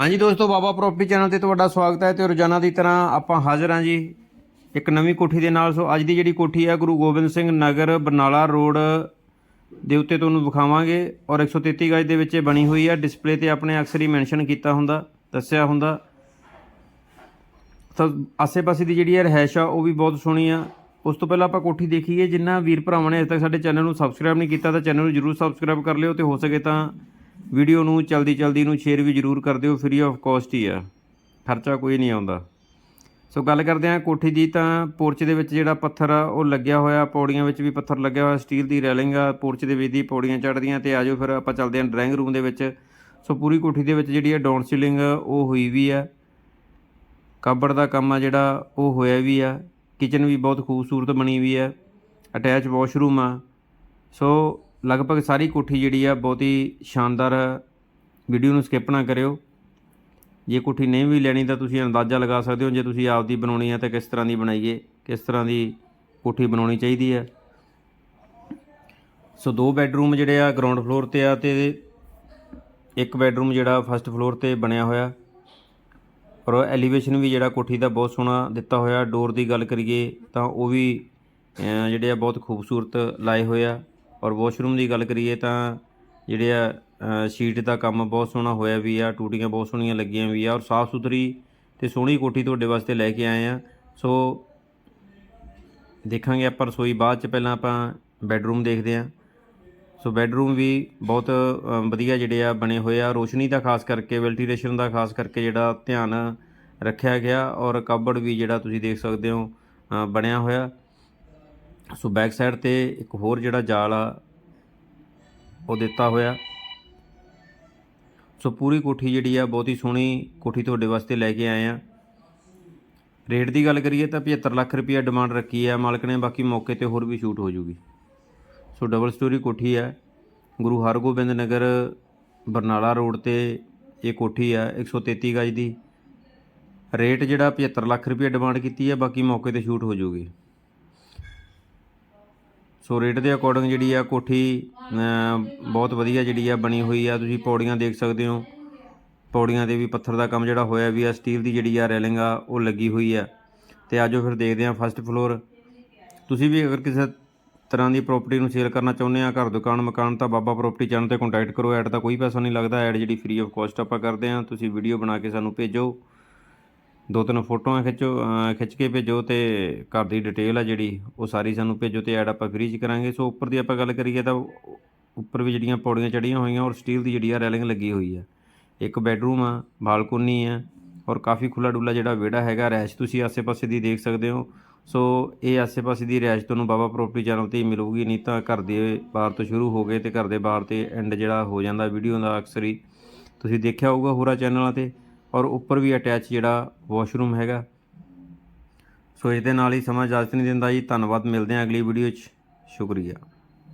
ਹਾਂਜੀ ਦੋਸਤੋ, ਬਾਬਾ property channel ਤੇ ਤੁਹਾਡਾ ਸਵਾਗਤ ਹੈ ਤੇ ਰੋਜ਼ਾਨਾ ਦੀ ਤਰ੍ਹਾਂ ਆਪਾਂ ਹਾਜ਼ਰ ਹਾਂ ਜੀ ਇੱਕ ਨਵੀਂ ਕੋਠੀ ਦੇ ਨਾਲ। ਸੋ ਅੱਜ ਦੀ ਜਿਹੜੀ ਕੋਠੀ ਹੈ, ਗੁਰੂ ਗੋਬਿੰਦ ਸਿੰਘ ਨਗਰ ਬਰਨਾਲਾ ਰੋਡ ਦੇ ਉੱਤੇ ਤੁਹਾਨੂੰ ਵਿਖਾਵਾਂਗੇ ਔਰ 133 ਗਜ ਦੇ ਵਿੱਚ ਇਹ ਬਣੀ ਹੋਈ ਹੈ। ਡਿਸਪਲੇ ਤੇ ਆਪਣੇ ਅਕਸਰ ਹੀ ਮੈਂਸ਼ਨ ਕੀਤਾ ਹੁੰਦਾ, ਦੱਸਿਆ ਹੁੰਦਾ। ਤਾਂ ਆਸੇ-ਪਾਸੇ ਦੀ ਜਿਹੜੀ ਰਹਿائش ਆ, ਉਹ ਵੀ ਬਹੁਤ ਸੋਹਣੀ ਆ। ਉਸ ਤੋਂ ਪਹਿਲਾਂ ਆਪਾਂ ਕੋਠੀ ਦੇਖੀਏ, ਜਿੰਨਾ ਵੀਰ ਭਰਾਵਾਂ ਨੇ ਅਜੇ ਤੱਕ ਸਾਡੇ ਚੈਨਲ ਨੂੰ ਸਬਸਕ੍ਰਾਈਬ ਨਹੀਂ ਕੀਤਾ ਤਾਂ ਚੈਨਲ ਨੂੰ ਜਰੂਰ ਸਬਸਕ੍ਰਾਈਬ ਕਰ ਲਿਓ ਤੇ ਹੋ ਸਕੇ ਤਾਂ ਵੀਡੀਓ ਨੂੰ ਚਲਦੀ ਚਲਦੀ ਨੂੰ ਸ਼ੇਅਰ ਵੀ ਜਰੂਰ ਕਰ ਦਿਓ ਫ੍ਰੀ ਆਫ ਕਾਸਟ ਹੀ ਆ। ਖਰਚਾ ਕੋਈ ਨਹੀਂ ਆਉਂਦਾ। ਸੋ ਗੱਲ ਕਰਦੇ ਹਾਂ ਕੋਠੀ ਦੀ ਤਾਂ ਪੋਰਚ ਦੇ ਵਿੱਚ ਜਿਹੜਾ ਪੱਥਰ ਆ, ਉਹ ਲੱਗਿਆ ਹੋਇਆ, ਪੌੜੀਆਂ ਵਿੱਚ ਵੀ ਪੱਥਰ ਲੱਗਿਆ ਹੋਇਆ, ਸਟੀਲ ਦੀ ਰੈਲਿੰਗ ਆ, ਪੋਰਚ ਦੇ ਵਿੱਚ ਦੀ ਪੌੜੀਆਂ ਚੜ੍ਹਦੀਆਂ ਤੇ ਆਜੋ ਫਿਰ ਆਪਾਂ ਚੱਲਦੇ ਹਾਂ ਡਰਾਇੰਗ ਰੂਮ ਦੇ ਵਿੱਚ। ਸੋ ਪੂਰੀ ਕੋਠੀ ਦੇ ਵਿੱਚ ਜਿਹੜੀ ਆ ਡਾਊਨ ਸੀਲਿੰਗ ਉਹ ਹੋਈ ਵੀ ਆ। ਕਬੜ ਦਾ ਕੰਮ ਆ ਜਿਹੜਾ, ਉਹ ਹੋਇਆ ਵੀ ਆ। ਕਿਚਨ ਵੀ ਬਹੁਤ ਖੂਬਸੂਰਤ ਬਣੀ ਵੀ ਆ। ਅਟੈਚ ਵਾਸ਼ਰੂਮ ਆ। ਸੋ ਲਗਭਗ ਸਾਰੀ ਕੋਠੀ ਜਿਹੜੀ ਆ ਬਹੁਤ ਹੀ ਸ਼ਾਨਦਾਰ ਵੀਡੀਓ ਨੂੰ ਸਕਿਪ ਨਾ ਕਰਿਓ। ਜੇ ਕੋਠੀ ਨਹੀਂ ਵੀ ਲੈਣੀ ਤਾਂ ਤੁਸੀਂ ਅੰਦਾਜ਼ਾ ਲਗਾ ਸਕਦੇ ਹੋ ਜੇ ਤੁਸੀਂ ਆਪਦੀ ਬਣਾਉਣੀ ਹੈ ਤਾਂ ਕਿਸ ਤਰ੍ਹਾਂ ਦੀ ਬਣਾਈਏ, ਕਿਸ ਤਰ੍ਹਾਂ ਦੀ ਕੋਠੀ ਬਣਾਉਣੀ ਚਾਹੀਦੀ ਹੈ ਸੋ ਦੋ ਬੈੱਡਰੂਮ ਜਿਹੜੇ ਆ ਗਰਾਊਂਡ ਫਲੋਰ ਤੇ ਆ ਤੇ ਇੱਕ ਬੈੱਡਰੂਮ ਜਿਹੜਾ ਫਸਟ ਫਲੋਰ ਤੇ ਬਣਿਆ ਹੋਇਆ। ਔਰ ਐਲੀਵੇਸ਼ਨ ਵੀ ਜਿਹੜਾ ਕੋਠੀ ਦਾ ਬਹੁਤ ਸੋਹਣਾ ਦਿੱਤਾ ਹੋਇਆ। ਡੋਰ ਦੀ ਗੱਲ ਕਰੀਏ ਤਾਂ ਉਹ ਵੀ ਜਿਹੜੇ ਆ ਬਹੁਤ ਖੂਬਸੂਰਤ ਲਾਏ ਹੋਏ ਆ। ਔਰ ਵਾਸ਼ਰੂਮ ਦੀ ਗੱਲ ਕਰੀਏ ਤਾਂ ਜਿਹੜੇ ਆ ਸ਼ੀਟ ਦਾ ਕੰਮ ਬਹੁਤ ਸੋਹਣਾ ਹੋਇਆ ਵੀ ਆ, ਟੂਟੀਆਂ ਬਹੁਤ ਸੋਹਣੀਆਂ ਲੱਗੀਆਂ ਵੀ ਆ ਔਰ ਸਾਫ਼ ਸੁਥਰੀ ਤੇ ਸੋਹਣੀ ਕੋਠੀ ਤੁਹਾਡੇ ਵਾਸਤੇ ਲੈ ਕੇ ਆਏ ਆ। ਸੋ ਦੇਖਾਂਗੇ ਆਪਾਂ ਰਸੋਈ ਬਾਅਦ ਚ ਪਹਿਲਾਂ ਆਪਾਂ ਬੈੱਡਰੂਮ ਦੇਖਦੇ ਆ। ਸੋ ਬੈੱਡਰੂਮ ਵੀ ਬਹੁਤ ਵਧੀਆ ਜਿਹੜੇ ਆ ਬਣੇ ਹੋਏ ਆ। ਰੋਸ਼ਨੀ ਦਾ ਖਾਸ ਕਰਕੇ ਵੈਂਟੀਲੇਸ਼ਨ ਦਾ ਖਾਸ ਕਰਕੇ ਜਿਹੜਾ ਧਿਆਨ ਰੱਖਿਆ ਗਿਆ ਔਰ ਕਬੜ ਵੀ ਜਿਹੜਾ ਤੁਸੀਂ ਦੇਖ ਸਕਦੇ ਹੋ ਬਣਿਆ ਹੋਇਆ। ਸੋ ਬੈਕ ਸਾਈਡ ਤੇ ਇੱਕ ਹੋਰ ਜਿਹੜਾ ਜਾਲ ਆ, ਉਹ ਦਿੱਤਾ ਹੋਇਆ। ਸੋ ਪੂਰੀ ਕੋਠੀ ਜਿਹੜੀ ਆ, ਬਹੁਤ ਹੀ ਸੋਹਣੀ ਕੋਠੀ ਤੁਹਾਡੇ ਵਾਸਤੇ ਲੈ ਕੇ ਆਏ ਆ। ਰੇਟ ਦੀ ਗੱਲ ਕਰੀਏ ਤਾਂ 75 ਲੱਖ ਰੁਪਈਆ ਡਿਮਾਂਡ ਰੱਖੀ ਹੈ ਮਾਲਕ ਨੇ, ਬਾਕੀ ਮੌਕੇ ਤੇ ਹੋਰ ਵੀ ਸ਼ੂਟ ਹੋ ਜੂਗੀ। ਸੋ ਡਬਲ ਸਟੋਰੀ ਕੋਠੀ ਹੈ ਗੁਰੂ ਹਰਗੋਬਿੰਦ ਨਗਰ, ਬਰਨਾਲਾ ਰੋਡ ਤੇ ਇਹ ਕੋਠੀ ਹੈ 133 ਗਜ ਦੀ। ਰੇਟ ਜਿਹੜਾ 75 ਲੱਖ ਰੁਪਏ ਡਿਮਾਂਡ ਕੀਤੀ ਹੈ ਬਾਕੀ ਮੌਕੇ ਤੇ ਸ਼ੂਟ ਹੋ ਜੂਗੀ। ਸੋ ਰੇਟ ਦੇ ਅਕੋਰਡਿੰਗ ਜਿਹੜੀ ਆ ਕੋਠੀ ਬਹੁਤ ਵਧੀਆ ਜਿਹੜੀ ਆ ਬਣੀ ਹੋਈ ਆ। ਤੁਸੀਂ ਪੌੜੀਆਂ ਦੇਖ ਸਕਦੇ ਹੋ। ਪੌੜੀਆਂ ਦੇ ਵੀ ਪੱਥਰ ਦਾ ਕੰਮ ਜਿਹੜਾ ਹੋਇਆ ਵੀ ਆ ਸਟੀਲ ਦੀ ਜਿਹੜੀ ਆ ਰੈਲਿੰਗ ਆ, ਉਹ ਲੱਗੀ ਹੋਈ ਆ। ਤੇ ਆਜੋ ਫਿਰ ਦੇਖਦੇ ਆ ਫਸਟ ਫਲੋਰ ਤੁਸੀਂ ਵੀ ਅਗਰ ਕਿਸੇ ਤਰ੍ਹਾਂ ਦੀ ਪ੍ਰਾਪਰਟੀ ਨੂੰ ਸੇਲ ਕਰਨਾ ਚਾਹੁੰਦੇ ਆ, ਘਰ, ਦੁਕਾਨ, ਮਕਾਨ, ਤਾਂ ਬਾਬਾ ਪ੍ਰਾਪਰਟੀ ਚੈਨਲ ਤੇ ਕੰਟੈਕਟ ਕਰੋ। ਐਡ ਦਾ ਕੋਈ ਪੈਸਾ ਨਹੀਂ ਲੱਗਦਾ। ਐਡ ਜਿਹੜੀ ਫ੍ਰੀ ਆਫ ਕਾਸਟ ਆਪਾਂ ਕਰਦੇ ਆ ਤੁਸੀਂ ਵੀਡੀਓ ਬਣਾ ਕੇ ਸਾਨੂੰ ਭੇਜੋ। ਦੋ ਤਿੰਨ ਫੋਟੋਆਂ ਖਿੱਚੋ ਖਿੱਚ ਕੇ ਭੇਜੋ ਤੇ ਘਰ ਦੀ ਡਿਟੇਲ ਆ ਜਿਹੜੀ, ਉਹ ਸਾਰੀ ਸਾਨੂੰ ਭੇਜੋ ਤੇ ਐਡ ਆਪਾਂ ਫ੍ਰੀ ਚ ਕਰਾਂਗੇ। ਸੋ ਉੱਪਰ ਦੀ ਆਪਾਂ ਗੱਲ ਕਰੀਏ ਤਾਂ ਉੱਪਰ ਵੀ ਜਿਹੜੀਆਂ ਪੌੜੀਆਂ ਚੜੀਆਂ ਹੋਈਆਂ ਔਰ ਸਟੀਲ ਦੀ ਜਿਹੜੀ ਆ ਰੈਲਿੰਗ ਲੱਗੀ ਹੋਈ ਆ। ਇੱਕ ਬੈੱਡਰੂਮ ਆ, ਬਾਲਕੋਨੀ ਆ ਔਰ ਕਾਫੀ ਖੁੱਲਾ ਡੁੱਲਾ ਜਿਹੜਾ ਵਿਹੜਾ ਹੈਗਾ, ਰੈਸ਼ ਤੁਸੀਂ ਆਸੇ-ਪਾਸੇ ਦੀ ਦੇਖ ਸਕਦੇ ਹੋ। ਸੋ ਇਹ ਆਸੇ-ਪਾਸੇ ਦੀ ਰੈਸ਼ ਤੁਹਾਨੂੰ ਬਾਬਾ ਪ੍ਰੋਪਰਟੀ ਚੈਨਲ ਤੇ ਹੀ ਮਿਲੂਗੀ, ਨਹੀਂ ਤਾਂ ਘਰ ਦੇ ਬਾਹਰ ਤੋਂ ਸ਼ੁਰੂ ਹੋ ਗਏ ਤੇ ਘਰ ਦੇ ਬਾਹਰ ਤੇ ਐਂਡ ਜਿਹੜਾ ਹੋ ਜਾਂਦਾ ਵੀਡੀਓ ਦਾ ਅਕਸਰ ਹੀ। ਤੁਸੀਂ ਦੇਖਿਆ ਹੋਊਗਾ ਹੋਰਾਂ ਚੈਨਲਾਂ ਤੇ ਔਰ ਉੱਪਰ ਵੀ ਅਟੈਚ ਜਿਹੜਾ ਵਾਸ਼ਰੂਮ ਹੈਗਾ। ਸੋ ਇਸ ਦੇ ਨਾਲ ਹੀ ਸਮਾਂ ਇਜਾਜ਼ਤ ਨਹੀਂ ਦਿੰਦਾ ਜੀ। ਧੰਨਵਾਦ। ਮਿਲਦੇ ਹਾਂ ਅਗਲੀ ਵੀਡੀਓ 'ਚ। ਸ਼ੁਕਰੀਆ।